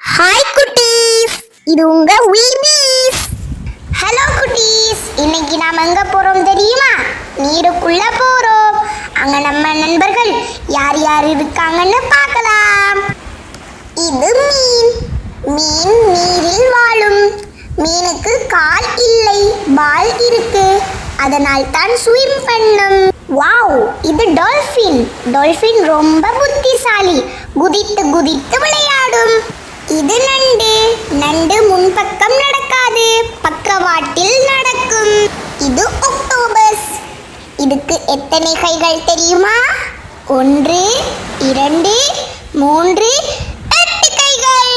Hi குட்டீஸ். இது உங்க வீபீஸ் ஹலோ குட்டீஸ். இன்னைக்கு நாம எங்க போறோம் தெரியுமா? நீருக்குள்ள போறோம். அங்க நம்ம நண்பர்கள் யார் யார் இருக்காங்கன்னு பார்க்கலாம். இது மீன். மீன் நீரில் வாழும். மீனுக்கு கால் இல்லை வால் இருக்கு. அதனால் தான் ஸ்விம் பண்ணும் வாவ் இது டால்ஃபின் டால்ஃபின் ரொம்ப புத்திசாலி. குதித்து குதித்து விளையாடும். இது நண்டு. நண்டு முன்பக்கம் நடக்காது. பக்கவாட்டில் நடக்கும். இது ஒக்டோபஸ் இதுக்கு எத்தனை கைகள் தெரியுமா? ஒன்று இரண்டு மூன்று எட்டு கைகள்.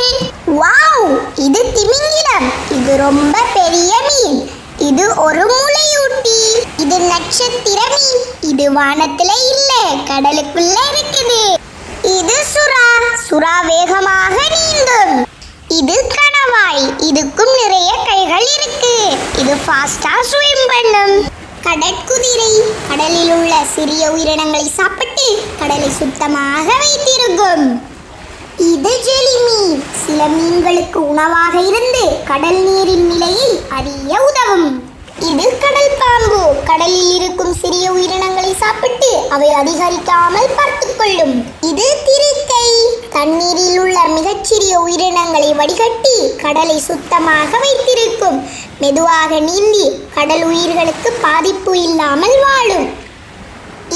வாவ்! இது திமிங்கிலம். இது ரொம்ப பெரிய மீன். இது ஒரு மூளையூட்டி இது நட்சத்திர மீன். இது வானத்துல இல்ல கடலுக்குள்ள இருக்குது. இது சுறா. சுறா வேகமா இது கணவாய். இதுக்கும் நிறைய கைகள் இருக்கு. இது ஃபாஸ்டா ஸ்விம் பண்ணும். கடற்குதிரை கடலில் உள்ள சிறிய உயிரினங்களை சாப்பிட்டு கடலை சுத்தமாக வைத்திருக்கும். இது ஜெலிமீன் சில மீன்களுக்கு உணவாக இருந்து கடல் நீரின் நிலையை அறிய உதவும். இது கடல் பாம்பு. கடலில் இருக்கும் சிறிய உயிரினங்களை சாப்பிட்டு அவை அதிகரிக்காமல் பார்த்துக் கொள்ளும் இது திருக்கை தண்ணீரில் உள்ள மிகச்சிறிய உயிரினங்களை வடிகட்டி கடலை சுத்தமாக வைத்திருக்கும். மெதுவாக நீந்தி கடல் உயிர்களுக்கு பாதிப்பு இல்லாமல் வாழும்.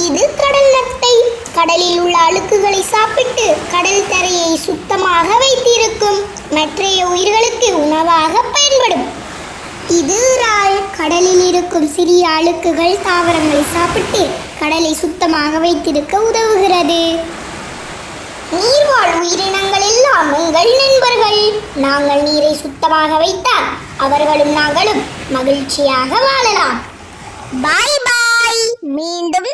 இது கடல் நத்தை கடலில் உள்ள அழுக்குகளை சாப்பிட்டு கடல் தரையை சுத்தமாக வைத்திருக்கும். மற்றைய உயிர்களுக்கு உணவாக பயன்படும். இது இறால் கடலில் இருக்கும் சிறிய அழுக்குகள் தாவரங்களை சாப்பிட்டு கடலை சுத்தமாக வைத்திருக்க உதவுகிறது. நீர்வாழ் உயிரினங்கள் நாங்கள் நீரை சுத்தமாக வைத்தால் அவர்களும் நாங்களும் மகிழ்ச்சியாக வாழலாம். பாய் பாய். மீண்டும்